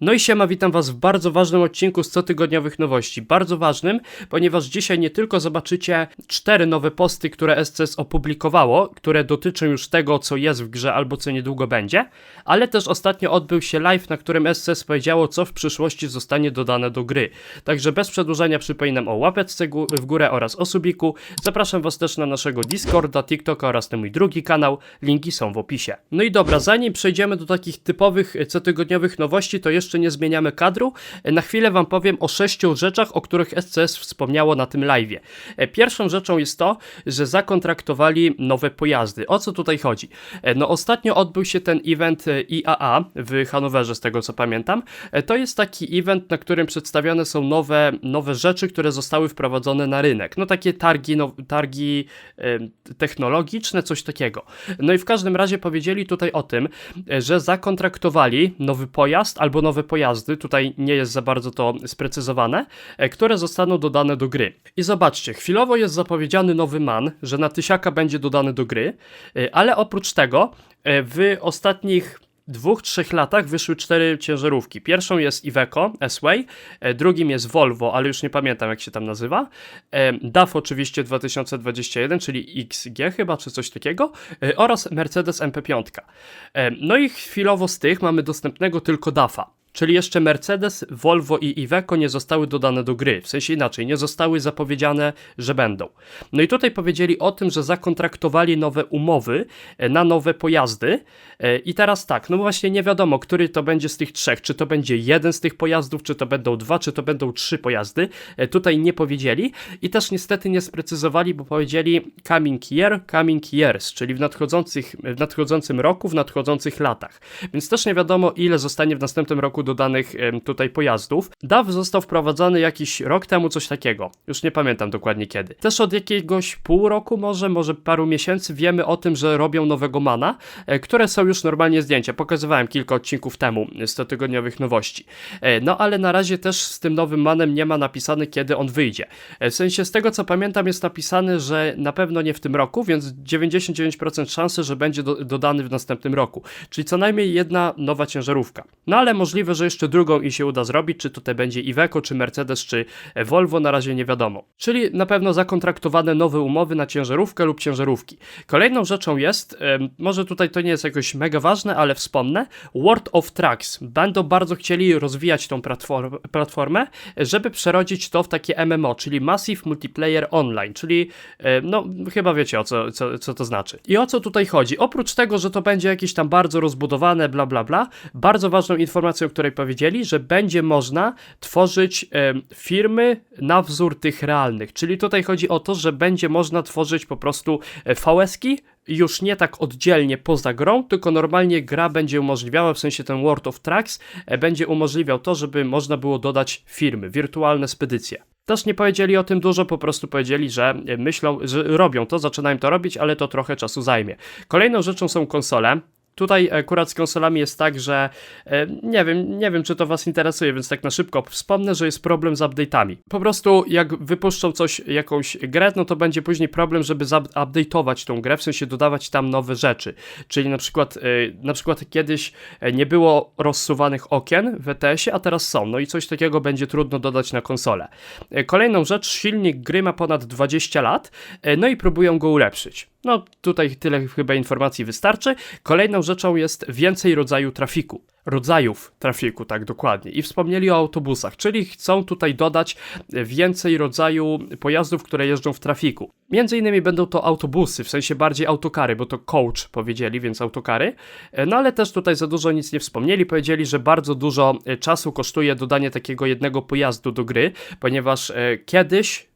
No i siema, witam was w bardzo ważnym odcinku z cotygodniowych nowości. Bardzo ważnym, ponieważ dzisiaj nie tylko zobaczycie cztery nowe posty, które SCS opublikowało, które dotyczą już tego, co jest w grze albo co niedługo będzie, ale też ostatnio odbył się live, na którym SCS powiedziało, co w przyszłości zostanie dodane do gry. Także bez przedłużenia przypominam o łapeczce w górę oraz o subiku. Zapraszam was też na naszego Discorda, TikToka oraz na mój drugi kanał. Linki są w opisie. No i dobra, zanim przejdziemy do takich typowych e, cotygodniowych nowości, to jeszcze nie zmieniamy kadru. E, Na chwilę wam powiem o sześciu rzeczach, o których SCS wspomniało na tym live'ie. E, Pierwszą rzeczą jest to, że zakontraktowali nowe pojazdy. O co tutaj chodzi? E, No ostatnio odbył się ten event IAA w Hanowerze, z tego co pamiętam. To jest taki event, na którym przedstawione są nowe, nowe rzeczy, które zostały wprowadzone na rynek. No takie targi, no, targi technologiczne, coś takiego. No i w każdym razie powiedzieli tutaj o tym, że zakontraktowali nowy pojazd albo nowe pojazdy, tutaj nie jest za bardzo to sprecyzowane, e, które zostaną dodane do gry. I zobaczcie, chwilowo jest zapowiedziany nowy man, że na tysiaka będzie dodany do gry, e, ale oprócz tego e, w ostatnich dwóch, trzech latach wyszły cztery ciężarówki. Pierwszą jest Iveco S-Way, drugim jest Volvo, ale już nie pamiętam jak się tam nazywa. DAF oczywiście 2021, czyli XG chyba, czy coś takiego, oraz Mercedes MP5. E, No i chwilowo z tych mamy dostępnego tylko DAFa. Czyli jeszcze Mercedes, Volvo i Iveco nie zostały dodane do gry. W sensie inaczej, nie zostały zapowiedziane, że będą. No i tutaj powiedzieli o tym, że zakontraktowali nowe umowy e, na nowe pojazdy. E, I teraz tak, no właśnie nie wiadomo, który to będzie z tych trzech. Czy to będzie jeden z tych pojazdów, czy to będą dwa, czy to będą trzy pojazdy. E, Tutaj nie powiedzieli i też niestety nie sprecyzowali, bo powiedzieli coming year, coming years, czyli w, nadchodzących, w nadchodzącym roku, w nadchodzących latach. Więc też nie wiadomo, ile zostanie w następnym roku dodanych tutaj pojazdów. DAW został wprowadzony jakiś rok temu, coś takiego. Już nie pamiętam dokładnie kiedy. Też od jakiegoś pół roku może, może paru miesięcy wiemy o tym, że robią nowego mana, e, które są już normalnie zdjęcia. Pokazywałem kilka odcinków temu z tygodniowych nowości. E, No ale na razie też z tym nowym manem nie ma napisane, kiedy on wyjdzie. E, W sensie z tego co pamiętam jest napisane, że na pewno nie w tym roku, więc 99% szansy, że będzie do, dodany w następnym roku. Czyli co najmniej jedna nowa ciężarówka. No ale możliwe, że jeszcze drugą i się uda zrobić, czy tutaj będzie Iveco, czy Mercedes, czy Volvo, na razie nie wiadomo. Czyli na pewno zakontraktowane nowe umowy na ciężarówkę lub ciężarówki. Kolejną rzeczą jest, może tutaj to nie jest jakoś mega ważne, ale wspomnę, World of Trucks. Będą bardzo chcieli rozwijać tą platform, platformę, żeby przerodzić to w takie MMO, czyli Massive Multiplayer Online, czyli no chyba wiecie o co, co, co to znaczy. I o co tutaj chodzi? Oprócz tego, że to będzie jakieś tam bardzo rozbudowane, bla bla bla, bardzo ważną informacją, której powiedzieli, że będzie można tworzyć e, firmy na wzór tych realnych. Czyli tutaj chodzi o to, że będzie można tworzyć po prostu e, VS-ki, już nie tak oddzielnie poza grą, tylko normalnie gra będzie umożliwiała, w sensie ten World of Tracks e, będzie umożliwiał to, żeby można było dodać firmy, wirtualne spedycje. Też nie powiedzieli o tym dużo, po prostu powiedzieli, że myślą, że robią to, zaczynają to robić, ale to trochę czasu zajmie. Kolejną rzeczą są konsole. Tutaj akurat z konsolami jest tak, że e, nie wiem, nie wiem czy to was interesuje, więc tak na szybko wspomnę, że jest problem z update'ami. Po prostu jak wypuszczą coś, jakąś grę, no to będzie później problem, żeby update'ować tą grę, w sensie dodawać tam nowe rzeczy. Czyli na przykład, e, na przykład kiedyś e, nie było rozsuwanych okien w ETS-ie, a teraz są. No i coś takiego będzie trudno dodać na konsolę. Kolejną rzecz, silnik gry ma ponad 20 lat, no i próbują go ulepszyć. No tutaj tyle chyba informacji wystarczy. Kolejną rzeczą jest więcej rodzaju trafiku. Rodzajów trafiku, tak dokładnie. I wspomnieli o autobusach, czyli chcą tutaj dodać więcej rodzaju pojazdów, które jeżdżą w trafiku. Między innymi będą to autobusy, w sensie bardziej autokary, bo to coach powiedzieli, więc autokary. No ale też tutaj za dużo nic nie wspomnieli. Powiedzieli, że bardzo dużo e, czasu kosztuje dodanie takiego jednego pojazdu do gry, ponieważ e, kiedyś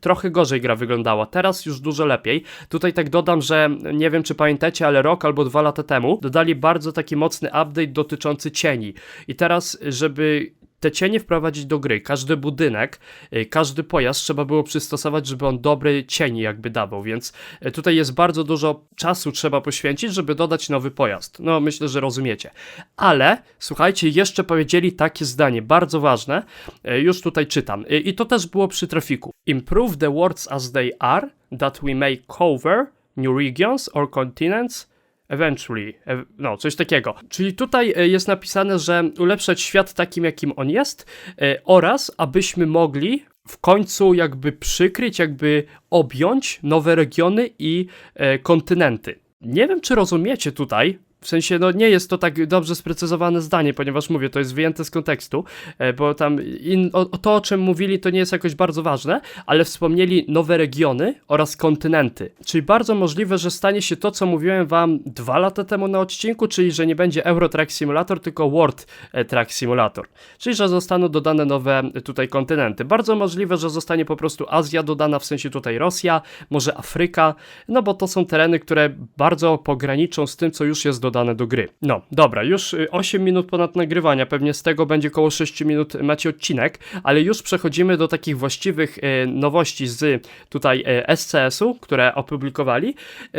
trochę gorzej gra wyglądała, teraz już dużo lepiej. Tutaj tak dodam, że nie wiem czy pamiętacie, ale rok albo dwa lata temu dodali bardzo taki mocny update dotyczący cieni. I teraz, żeby te cienie wprowadzić do gry, każdy budynek, y, każdy pojazd trzeba było przystosować, żeby on dobry cień jakby dawał, więc y, tutaj jest bardzo dużo czasu trzeba poświęcić, żeby dodać nowy pojazd. No myślę, że rozumiecie. Ale słuchajcie, jeszcze powiedzieli takie zdanie, bardzo ważne, y, już tutaj czytam. I to też było przy trafiku. Improve the worlds as they are, that we may cover new regions or continents Eventually, e- no coś takiego. Czyli tutaj e, jest napisane, że ulepszać świat takim, jakim on jest e, oraz abyśmy mogli w końcu jakby przykryć, jakby objąć nowe regiony i kontynenty. Nie wiem, czy rozumiecie tutaj. W sensie, no nie jest to tak dobrze sprecyzowane zdanie, ponieważ mówię, to jest wyjęte z kontekstu, e, bo tam in, o, to, o czym mówili, to nie jest jakoś bardzo ważne, ale wspomnieli nowe regiony oraz kontynenty. Czyli bardzo możliwe, że stanie się to, co mówiłem wam dwa lata temu na odcinku, czyli że nie będzie Euro Truck Simulator, tylko World e, Truck Simulator. Czyli, że zostaną dodane nowe e, tutaj kontynenty. Bardzo możliwe, że zostanie po prostu Azja dodana, w sensie tutaj Rosja, może Afryka, no bo to są tereny, które bardzo pograniczą z tym, co już jest dodane do gry. No, dobra, już y, 8 minut ponad nagrywania, pewnie z tego będzie około 6 minut macie odcinek, ale już przechodzimy do takich właściwych e, nowości z tutaj SCS-u, które opublikowali.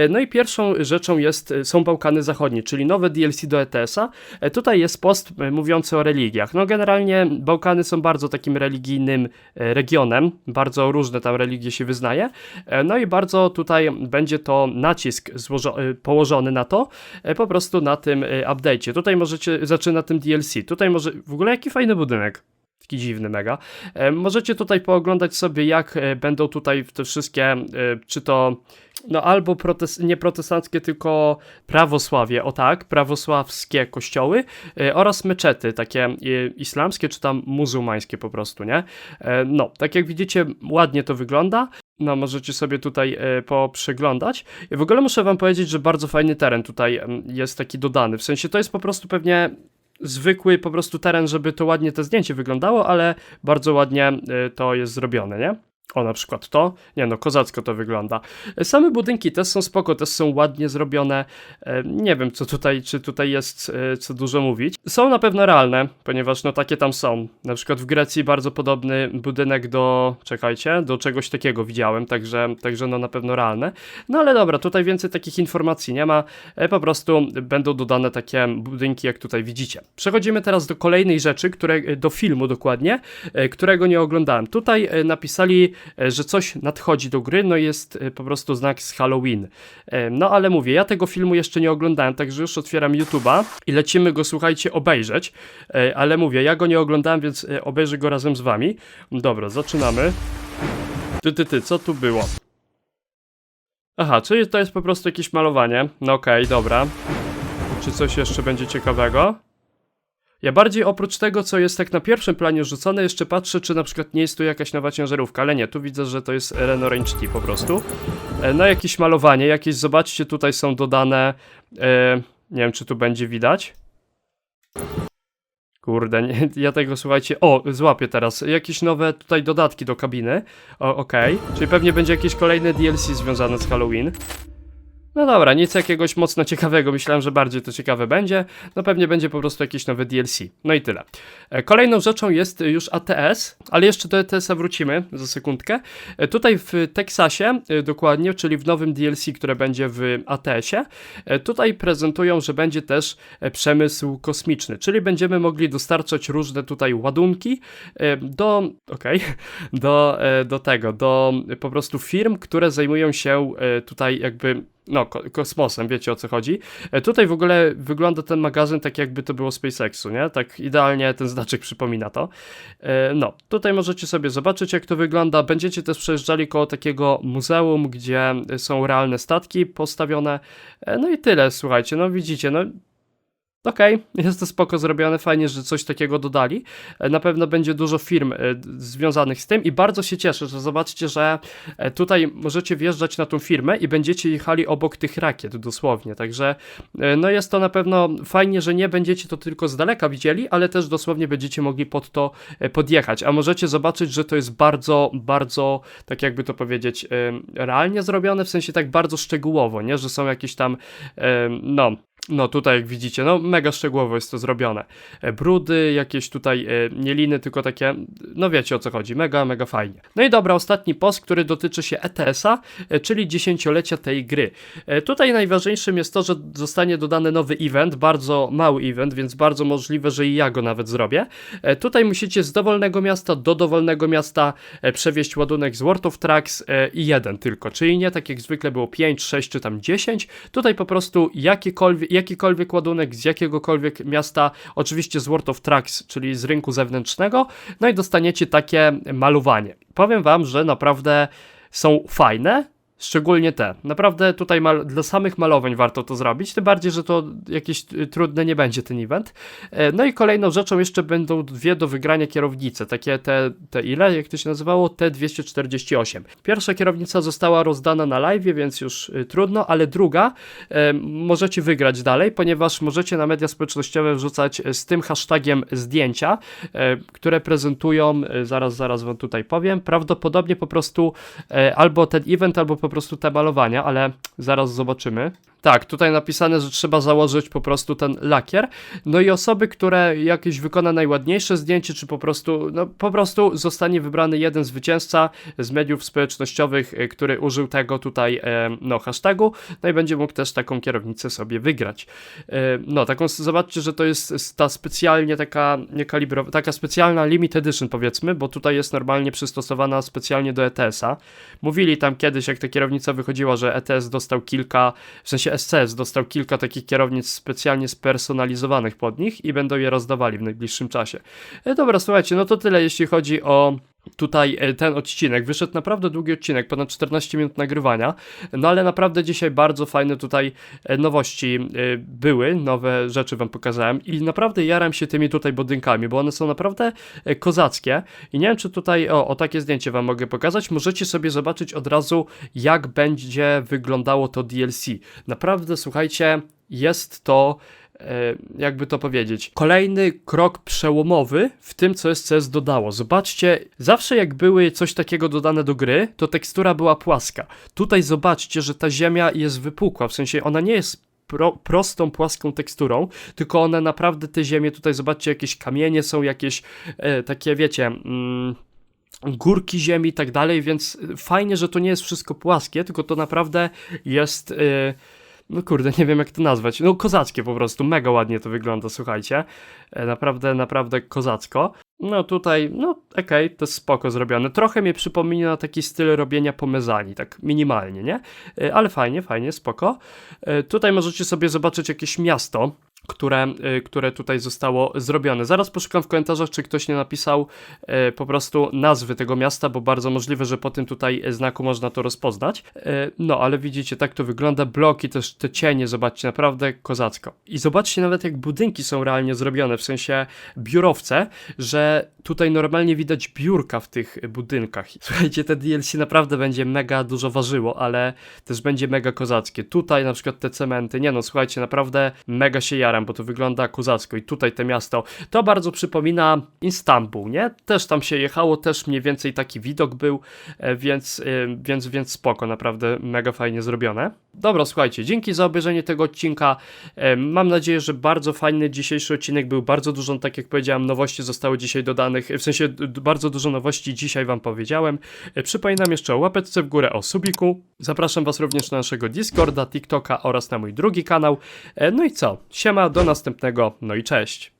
No i pierwszą rzeczą jest, są Bałkany Zachodnie, czyli nowe DLC do ETS-a. Tutaj jest post mówiący o religiach. No generalnie Bałkany są bardzo takim religijnym regionem, bardzo różne tam religie się wyznaje. No i bardzo tutaj będzie to nacisk położony na to, po prostu na tym e, update'cie. Tutaj możecie, znaczy na tym DLC. Tutaj może, w ogóle jaki fajny budynek. Taki dziwny mega. E, możecie tutaj pooglądać sobie, jak e, będą tutaj te wszystkie, e, czy to no albo nie protestanckie, tylko prawosławie, o tak, prawosławskie kościoły oraz meczety, takie islamskie, czy tam muzułmańskie po prostu, nie? No, tak jak widzicie, ładnie to wygląda. No, możecie sobie tutaj e, poprzyglądać. I w ogóle muszę wam powiedzieć, że bardzo fajny teren tutaj jest taki dodany. W sensie to jest po prostu pewnie zwykły po prostu teren, żeby to ładnie to zdjęcie wyglądało, ale bardzo ładnie e, to jest zrobione, nie? O, na przykład to. Nie no, kozacko to wygląda. E, Same budynki też są spoko, też są ładnie zrobione. E, Nie wiem, co tutaj, czy tutaj jest e, co dużo mówić. Są na pewno realne, ponieważ no takie tam są. Na przykład w Grecji bardzo podobny budynek do, czekajcie, do czegoś takiego widziałem, także, także no na pewno realne. No ale dobra, tutaj więcej takich informacji nie ma. Po prostu będą dodane takie budynki, jak tutaj widzicie. Przechodzimy teraz do kolejnej rzeczy, które, do filmu dokładnie, którego nie oglądałem. Tutaj napisali, że coś nadchodzi do gry, no jest e, po prostu znak z Halloween. E, No ale mówię, ja tego filmu jeszcze nie oglądałem, także już otwieram YouTube'a i lecimy go, słuchajcie, obejrzeć. E, Ale mówię, ja go nie oglądałem, więc e, obejrzę go razem z wami. Dobra, zaczynamy. Ty, ty, ty, co tu było? Aha, czyli to jest po prostu jakieś malowanie. No okej, dobra. Czy coś jeszcze będzie ciekawego? Ja bardziej oprócz tego, co jest tak na pierwszym planie rzucone, jeszcze patrzę, czy na przykład nie jest tu jakaś nowa ciężarówka, ale nie, tu widzę, że to jest Renault Range T po prostu. No jakieś malowanie, jakieś, zobaczcie, tutaj są dodane, e, nie wiem, czy tu będzie widać. Kurde, nie, ja tego słuchajcie. O, złapię teraz. Jakieś nowe tutaj dodatki do kabiny. Okej. Czyli pewnie będzie jakieś kolejne DLC związane z Halloween. No dobra, nic jakiegoś mocno ciekawego. Myślałem, że bardziej to ciekawe będzie. No pewnie będzie po prostu jakieś nowe DLC. No i tyle. E, Kolejną rzeczą jest już ATS, ale jeszcze do ATS-a wrócimy za sekundkę. E, Tutaj w Teksasie, e, dokładnie, czyli w nowym DLC, które będzie w ATS-ie, tutaj prezentują, że będzie też przemysł kosmiczny, czyli będziemy mogli dostarczać różne tutaj ładunki do, okej, do, e, do tego, do po prostu firm, które zajmują się tutaj jakby no, ko- kosmosem, wiecie o co chodzi. E, Tutaj w ogóle wygląda ten magazyn tak jakby to było SpaceXu, nie? Tak idealnie ten znaczek przypomina to. E, No, tutaj możecie sobie zobaczyć jak to wygląda. Będziecie też przejeżdżali koło takiego muzeum, gdzie są realne statki postawione. E, No i tyle, słuchajcie, no widzicie, no Okej, jest to spoko zrobione, fajnie, że coś takiego dodali. E, Na pewno będzie dużo firm e, związanych z tym i bardzo się cieszę, że zobaczcie, że e, tutaj możecie wjeżdżać na tą firmę i będziecie jechali obok tych rakiet dosłownie, także no jest to na pewno fajnie, że nie będziecie to tylko z daleka widzieli, ale też dosłownie będziecie mogli pod to podjechać, a możecie zobaczyć, że to jest bardzo, bardzo, tak jakby to powiedzieć, realnie zrobione, w sensie tak bardzo szczegółowo, nie, że są jakieś tam, no, No tutaj jak widzicie, no mega szczegółowo jest to zrobione. E, Brudy, jakieś tutaj e, nie liny, tylko takie, no wiecie o co chodzi, mega, mega fajnie. No i dobra, ostatni post, który dotyczy się ETS-a, e, czyli dziesięciolecia tej gry. E, Tutaj najważniejszym jest to, że zostanie dodany nowy event, bardzo mały event, więc bardzo możliwe, że i ja go nawet zrobię. E, Tutaj musicie z dowolnego miasta do dowolnego miasta e, przewieźć ładunek z World of Trucks e, i jeden tylko, czyli nie tak jak zwykle było 5, 6 czy tam 10. Tutaj po prostu jakikolwiek, jakikolwiek ładunek z jakiegokolwiek miasta, oczywiście z World of Trucks, czyli z rynku zewnętrznego, no i dostaniecie takie malowanie. Powiem wam, że naprawdę są fajne, Szczególnie te. Naprawdę tutaj mal- dla samych malowań warto to zrobić, tym bardziej, że to jakieś y, trudne nie będzie ten event. E, No i kolejną rzeczą jeszcze będą dwie do wygrania kierownice, takie te, te ile, jak to się nazywało? T248. Pierwsza kierownica została rozdana na live, więc już y, trudno, ale druga e, możecie wygrać dalej, ponieważ możecie na media społecznościowe wrzucać e, z tym hashtagiem zdjęcia, które prezentują, zaraz, zaraz wam tutaj powiem, prawdopodobnie po prostu albo ten event, albo po prostu te malowania, ale zaraz zobaczymy. Tak, tutaj napisane, że trzeba założyć po prostu ten lakier. No i osoby, które jakieś wykona najładniejsze zdjęcie, czy po prostu, no po prostu zostanie wybrany jeden zwycięzca z mediów społecznościowych, e, który użył tego tutaj, e, no, hashtagu, no i będzie mógł też taką kierownicę sobie wygrać. E, No, taką, zobaczcie, że to jest ta specjalnie taka, nie kalibrowa, taka specjalna limit edition powiedzmy, bo tutaj jest normalnie przystosowana specjalnie do ETS-a. Mówili tam kiedyś, jak ta kierownica wychodziła, że ETS dostał kilka, w sensie SCS dostał kilka takich kierownic specjalnie spersonalizowanych pod nich i będą je rozdawali w najbliższym czasie. E, dobra, słuchajcie, no to tyle jeśli chodzi o tutaj e, ten odcinek. Wyszedł naprawdę długi odcinek, ponad 14 minut nagrywania, no ale naprawdę dzisiaj bardzo fajne tutaj e, nowości e, były, nowe rzeczy wam pokazałem i naprawdę jaram się tymi tutaj budynkami, bo one są naprawdę kozackie i nie wiem czy tutaj, o, o takie zdjęcie wam mogę pokazać, możecie sobie zobaczyć od razu jak będzie wyglądało to DLC. Naprawdę słuchajcie, jest to jakby to powiedzieć, kolejny krok przełomowy w tym, co SCS dodało. Zobaczcie, zawsze jak były coś takiego dodane do gry, to tekstura była płaska. Tutaj zobaczcie, że ta ziemia jest wypukła, w sensie ona nie jest pro, prostą, płaską teksturą, tylko one naprawdę, te ziemie, tutaj zobaczcie, jakieś kamienie są, jakieś e, takie, wiecie... Mm, górki ziemi i tak dalej, więc fajnie, że to nie jest wszystko płaskie, tylko to naprawdę jest... e, no kurde, nie wiem jak to nazwać. No kozackie po prostu, mega ładnie to wygląda, słuchajcie. E, Naprawdę, naprawdę kozacko. No tutaj, no okej, to jest spoko zrobione. Trochę mnie przypomina taki styl robienia pomezani, tak minimalnie, nie? E, Ale fajnie, fajnie, spoko. E, Tutaj możecie sobie zobaczyć jakieś miasto, które, y, które tutaj zostało zrobione. Zaraz poszukam w komentarzach, czy ktoś nie napisał e, po prostu nazwy tego miasta, bo bardzo możliwe, że po tym tutaj znaku można to rozpoznać. E, no, ale widzicie, tak to wygląda. Bloki, też te cienie, zobaczcie, naprawdę kozacko. I zobaczcie nawet, jak budynki są realnie zrobione, w sensie biurowce, że tutaj normalnie widać biurka w tych budynkach. Słuchajcie, te DLC naprawdę będzie mega dużo ważyło, ale też będzie mega kozackie. Tutaj na przykład te cementy, nie no, słuchajcie, naprawdę mega się bo to wygląda kozacko i tutaj te miasto, to bardzo przypomina Istanbul, nie? Też tam się jechało, też mniej więcej taki widok był, e, więc, e, więc, więc spoko, naprawdę mega fajnie zrobione. Dobra, słuchajcie, dzięki za obejrzenie tego odcinka. E, Mam nadzieję, że bardzo fajny dzisiejszy odcinek był. Bardzo dużo, tak jak powiedziałem, nowości zostało dzisiaj dodanych. W sensie bardzo dużo nowości dzisiaj Wam powiedziałem. Przypominam jeszcze o łapeczce w górę, o subiku. Zapraszam Was również na naszego Discorda, TikToka oraz na mój drugi kanał. No i co? Siema, do następnego, no i cześć.